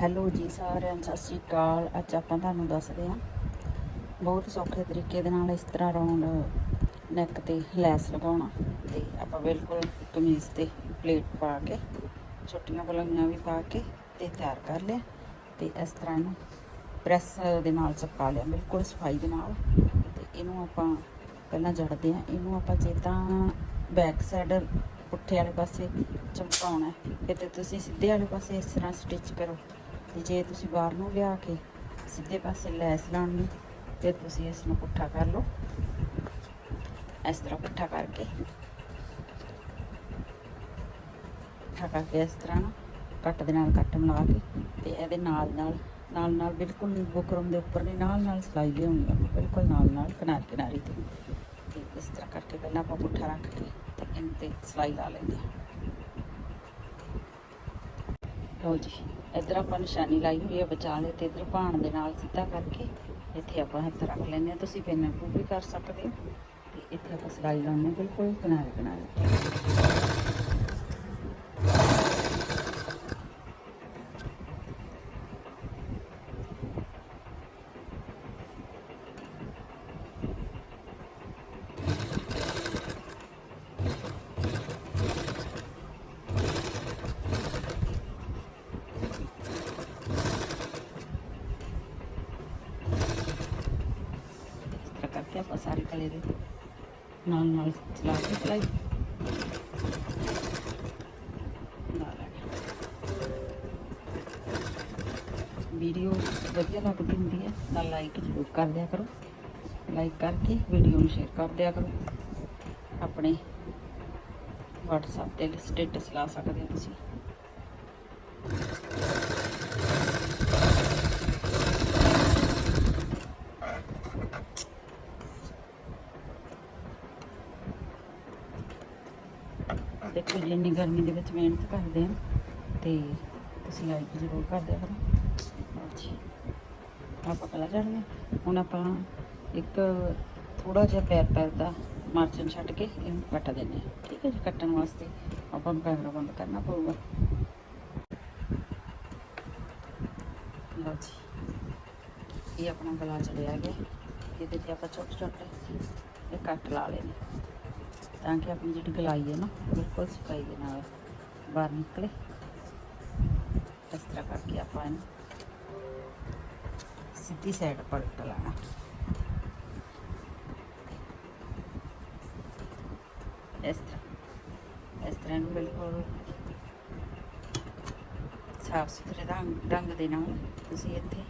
Hello ਜੀ ਸਾਰਿਆਂ ਨੂੰ ਸਤਿ ਸ਼੍ਰੀ ਅਕਾਲ। ਅੱਜ ਆਪਾਂ ਤੁਹਾਨੂੰ ਦੱਸਦੇ ਹਾਂ ਬਹੁਤ ਸੌਖੇ ਤਰੀਕੇ ਦੇ ਨਾਲ ਇਸ ਤਰ੍ਹਾਂ ਰਾਉਂਡ ਨੈਕ ਤੇ ਲੈਸ ਲਗਾਉਣਾ। ਤੇ ਆਪਾਂ ਬਿਲਕੁਲ ਕਮੀਜ਼ ਤੇ ਪਲੇਟ ਪਾ ਕੇ ਛੋਟੀਆਂ ਪਲਾਈਆਂ ਵੀ ਪਾ ਕੇ ਤੇ ਤਿਆਰ ਕਰ ਲਿਆ। ਤੇ ਇਸ ਤਰ੍ਹਾਂ ਇਹਨੂੰ ਪ੍ਰੈਸ ਦੇ ਨਾਲ ਚਪਕਾ ਲਿਆ ਬਿਲਕੁਲ ਸਫ਼ਾਈ ਦੇ ਨਾਲ। ਤੇ ਇਹਨੂੰ ਆਪਾਂ ਪਹਿਲਾਂ ਜੜਦੇ ਹਾਂ। ਇਹਨੂੰ ਆਪਾਂ ਜੇ ਤਾਂ ਬੈਕ ਸਾਈਡ ਪੁੱਠੇ ਵਾਲੇ ਪਾਸੇ ਚਮਕਾਉਣਾ ਹੈ, ਤੇ ਤੁਸੀਂ ਸਿੱਧੇ ਵਾਲੇ ਪਾਸੇ ਇਸ ਤਰ੍ਹਾਂ ਸਟਿਚ ਕਰੋ। ਤੇ ਜੇ ਤੁਸੀਂ ਬਾਹਰ ਨੂੰ ਲਿਆ ਕੇ ਸਿੱਧੇ ਪਾਸੇ ਲੈਸ ਲਾਉਣੀ ਤੇ ਤੁਸੀਂ ਇਸ ਨੂੰ ਪੁੱਠਾ ਕਰ ਲਓ। ਇਸ ਤਰ੍ਹਾਂ ਪੁੱਠਾ ਕਰਕੇ। ਪੁੱਠਾ ਕਰਕੇ ਇਸ ਤਰ੍ਹਾਂ ਕੱਟ ਦੇ ਨਾਲ ਕੱਟ ਮਿਲਾ ਕੇ, ਤੇ ਇਹਦੇ ਨਾਲ ਨਾਲ ਨਾਲ ਨਾਲ ਬਿਲਕੁਲ ਬੁਕਰਮ ਦੇ ਉੱਪਰ ਨਹੀਂ, ਨਾਲ ਨਾਲ ਸਿਲਾਈ ਲਿਆਉਣੀ ਆ, ਬਿਲਕੁਲ ਨਾਲ ਨਾਲ ਕਿਨਾਰੇ ਕਿਨਾਰੀ ਤੇ। ਤੇ ਇਸ ਤਰ੍ਹਾਂ ਕਰਕੇ ਪਹਿਲਾਂ ਆਪਾਂ ਪੁੱਠਾ ਰੱਖ ਕੇ ਤੇ ਇਹਨਾਂ ਤੇ ਸਲਾਈ ਲਾ ਲੈਂਦੇ ਹਾਂ। ਲਓ ਜੀ। ਇੱਧਰ ਆਪਾਂ ਨਿਸ਼ਾਨੀ ਲਾਈ ਹੋਈ ਹੈ ਵਿਚਾਲੇ ਤੇ ਇੱਧਰ ਭਾਣ ਦੇ ਨਾਲ ਸਿੱਧਾ ਕਰਕੇ ਇੱਥੇ ਆਪਾਂ ਹੱਥ ਰੱਖ ਲੈਂਦੇ ਹਾਂ। ਤੁਸੀਂ ਪਿੰਨ ਕੂ ਵੀ ਕਰ ਸਕਦੇ ਹੋ ਤੇ ਇੱਥੇ ਆਪਾਂ ਸਲਾਈ ਲਾਉਂਦੇ ਬਿਲਕੁਲ ਕਿਨਾਰੇ ਕਿਨਾਰੇ ਇਸ ਤਰ੍ਹਾਂ ਕਰਕੇ ਆਪਾਂ ਸਾਰੇ ਗਲੇ ਦੇ ਨਾਲ ਨਾਲ ਚਲਾ ਕੇ ਸਲਾਈ ਵੀਡੀਓ ਵਧੀਆ ਲੱਗਦੀ ਹੁੰਦੀ ਹੈ ਤਾਂ ਲਾਈਕ ਜ਼ਰੂਰ ਕਰ ਦਿਆ ਕਰੋ ਲਾਈਕ ਕਰਕੇ ਵੀਡੀਓ ਨੂੰ ਸ਼ੇਅਰ ਕਰ ਦਿਆ ਕਰੋ ਆਪਣੇ WhatsApp ਤੇ ਸਟੇਟਸ ਲਾ ਸਕਦੇ ਹੋ ਤੁਸੀਂ ਦੇਖੋ ਜੀ, ਇੰਨੀ ਗਰਮੀ ਦੇ ਵਿੱਚ ਮਿਹਨਤ ਕਰਦੇ ਆ ਤੇ ਤੁਸੀਂ ਲਾਈਕ ਜ਼ਰੂਰ ਕਰ ਦਿਆ ਕਰੋ। ਅੱਛਾ। ਆਪਾਂ ਪਹਿਲਾਂ ਚੜ੍ਹਦੇ ਹੁਣ ਆਪਾਂ ਇੱਕ ਥੋੜਾ ਜਿਹਾ ਪੈਰ ਪੈਰ ਦਾ ਮਾਰਜਨ ਛੱਡ ਕੇ ਇਹਨੂੰ ਕੱਟ ਦਿੰਦੇ ਹਾਂ ਠੀਕ ਹੈ ਜੀ, ਕੱਟਣ ਵਾਸਤੇ ਆਪਾਂ ਨੂੰ ਕੈਮਰਾ ਬੰਦ ਕਰਨਾ ਪਊਗਾ। ਲਓ ਜੀ, ਇਹ ਆਪਣਾ ਗਲਾ ਚੜਿਆ ਗਿਆ। ਇਹਦੇ ਤੇ ਆਪਾਂ ਛੋਟੇ ਛੋਟੇ ਇਹ ਕੱਟ ਲਾ ਲੈਣੇ ਤਾਂ ਕਿ ਆਪਣੀ ਜਿਹੜੀ ਗਲਾਈ ਹੈ ਨਾ, ਬਿਲਕੁਲ ਸਫ਼ਾਈ ਦੇ ਨਾਲ ਬਾਹਰ ਨਿਕਲੇ। ਇਸ ਤਰ੍ਹਾਂ ਕਰਕੇ ਆਪਾਂ ਇਹਨੂੰ ਸਿੱਧੀ ਸਾਈਡ ਪਲਟ ਲੈਣਾ। ਇਸ ਤਰ੍ਹਾਂ। ਇਸ ਤਰ੍ਹਾਂ ਇਹਨੂੰ ਬਿਲਕੁਲ ਸਾਫ਼ ਸੁਥਰੇ ਰੰਗ ਰੰਗ ਦੇ ਨਾਲ ਤੁਸੀਂ ਇੱਥੇ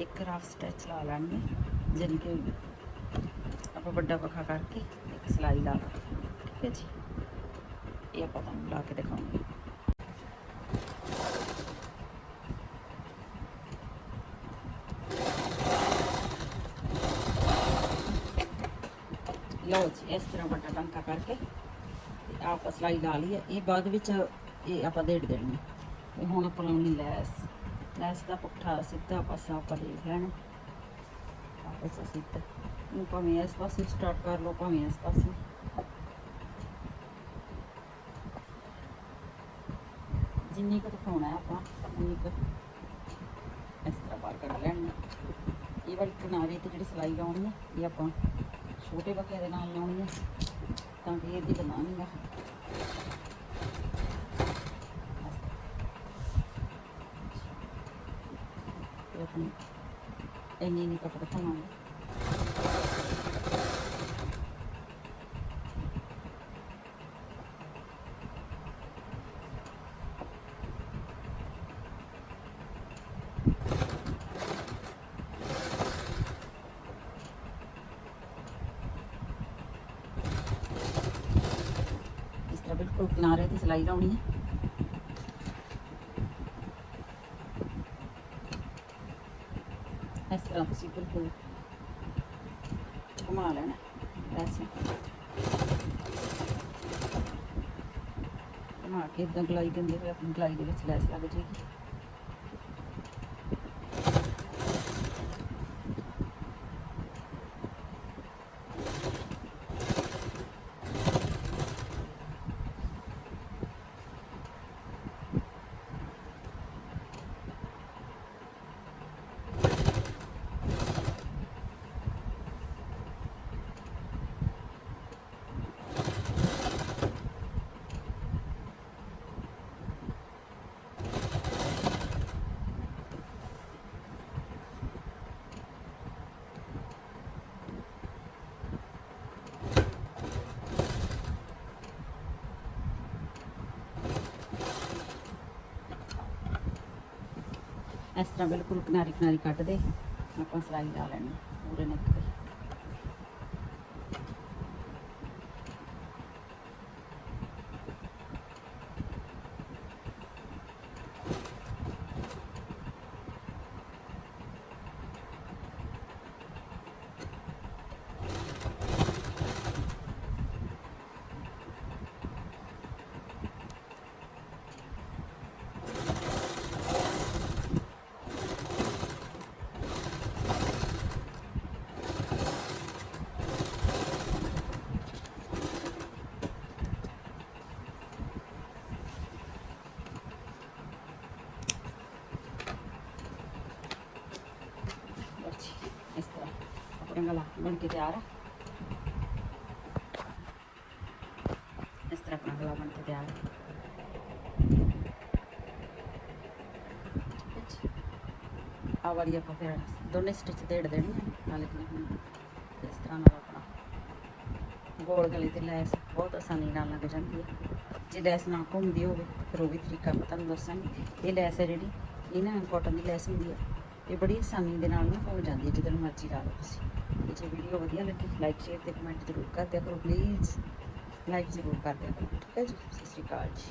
ਇੱਕ ਰਫ ਸਟੈਚ ਲਾ ਲੈਣੀ ਹੈ, ਜਾਣੀ ਕਿ ਆਪਾਂ ਵੱਡਾ ਪੱਖਾ ਕਰਕੇ ਇੱਕ ਸਲਾਈ ਲਾ ਲਾਂਗੇ ਠੀਕ ਹੈ ਜੀ ਇਹ ਆਪਾਂ ਤੁਹਾਨੂੰ ਲਾ ਕੇ ਦਿਖਾਉਂਗੇ ਲਓ ਜੀ ਇਸ ਤਰ੍ਹਾਂ ਵੱਡਾ ਟੰਕਾ ਕਰਕੇ ਤੇ ਆਪਾਂ ਸਲਾਈ ਲਾ ਲਈ ਹੈ ਇਹ ਬਾਅਦ ਵਿੱਚ ਇਹ ਆਪਾਂ ਦੇੜ ਦੇਣੀ ਹੈ ਤੇ ਹੁਣ ਆਪਾਂ ਲਾਉਣੀ ਲੈਸ ਲੈਸ ਦਾ ਪੁੱਠਾ ਸਿੱਧਾ ਪਾਸਾ ਆਪਾਂ ਦੇਖ ਲੈਣਾ ਆਪਸ ਸਿੱਧਾ ਨੂੰ ਭਾਵੇਂ ਇਸ ਪਾਸੇ ਸਟਾਰਟ ਕਰ ਲਓ ਭਾਵੇਂ ਇਸ ਪਾਸੇ ਜਿੰਨੀ ਕੁ ਦਿਖਾਉਣਾ ਹੈ ਆਪਾਂ, ਉਨੀ ਕੁ ਇਸ ਤਰ੍ਹਾਂ ਬਾਹਰ ਕੱਢ ਲੈਣੀ ਇਹ ਵਾਲੀ ਕਿਨਾਰੇ ਤੇ ਜਿਹੜੀ ਸਲਾਈ ਲਾਉਣੀ ਹੈ ਇਹ ਆਪਾਂ ਛੋਟੇ ਬੱਕੇ ਦੇ ਨਾਲ ਲਾਉਣੀ ਹੈ ਤਾਂ ਕਿ ਇਹਦੀ ਬਣਾਉਣੀ ਹੈ ਇਹ ਇੰਨੀ ਨਹੀਂ ਕੱਟ ਦਿਖਾਵਾਂਗੇ ਇਸ ਤਰ੍ਹਾਂ ਬਿਲਕੁਲ ਕਿਨਾਰੇ ਤੇ ਸਲਾਈ ਲਾਉਣੀ ਹੈ। ਇਸ ਤਰ੍ਹਾਂ ਤੁਸੀਂ ਬਿਲਕੁਲ ਘੁਮਾ ਲੈਣਾ ਵੈਸੇ ਘੁਮਾ ਕੇ ਇਦਾਂ ਗਲਾਈ ਦਿੰਦੇ ਹੋਏ ਆਪਣੀ ਗਲਾਈ ਦੇ ਵਿੱਚ ਲੈਸ ਲੱਗ ਜਾਏਗੀ। ਇਸ ਤਰ੍ਹਾਂ ਬਿਲਕੁਲ ਕਿਨਾਰੀ ਕਿਨਾਰੀ ਕੱਟ ਦੇ ਆਪਾਂ ਸਲਾਈ ਲਾ ਲੈਣੀ ਪੂਰੇ ਨੈਕ ਤੇ ਬਸ ਜੀ, ਇਸ ਤਰ੍ਹਾਂ ਆਪਣਾ ਗਲਾ ਬਣ ਕੇ ਤਿਆਰ ਆ। ਇਸ ਤਰ੍ਹਾਂ ਆਪਣਾ ਗਲਾ ਬਣ ਕੇ ਤਿਆਰ ਹੈ ਆ ਵਾਲੀ ਆਪਾਂ ਫਿਰ ਦੋਨੇ ਸਟਿਚ ਦੇੜ ਦੇਣੀ ਹੈ ਨਾਲ ਕਿ ਇਸ ਤਰ੍ਹਾਂ ਨਾਲ ਆਪਣਾ ਗੋਲ ਗਲੇ ਤੇ ਲੈਸ ਬਹੁਤ ਆਸਾਨੀ ਨਾਲ ਲੱਗ ਜਾਂਦੀ ਹੈ ਜੇ ਲੈਸ ਨਾ ਘੁੰਮਦੀ ਹੋਵੇ, ਫਿਰ ਉਹ ਵੀ ਤਰੀਕਾ ਮੈਂ ਤੁਹਾਨੂੰ ਦੱਸਾਂਗੀ। ਇਹ ਲੈਸ ਹੈ ਜਿਹੜੀ, ਇਹ ਨਾ ਕਾਟਨ ਦੀ ਲੈਸ ਹੁੰਦੀ ਹੈ ਇਹ ਬੜੀ ਆਸਾਨੀ ਦੇ ਨਾਲ ਨਾ ਘੁੰਮ ਜਾਂਦੀ ਹੈ ਜਿੱਦਣ ਮਰਜ਼ੀ ਲਾ ਲਓ ਤੁਸੀਂ। ਜੇ ਵੀਡੀਓ ਵਧੀਆ ਲੱਗੀ ਲਾਈਕ ਸ਼ੇਅਰ ਤੇ ਕਮੈਂਟ ਜ਼ਰੂਰ ਕਰ ਦਿਆ ਕਰੋ ਪਲੀਜ਼ ਲਾਈਕ ਜ਼ਰੂਰ ਕਰ ਦਿਆ ਕਰੋ, ਠੀਕ ਹੈ ਜੀ? ਸਤਿ ਸ਼੍ਰੀ ਅਕਾਲ ਜੀ।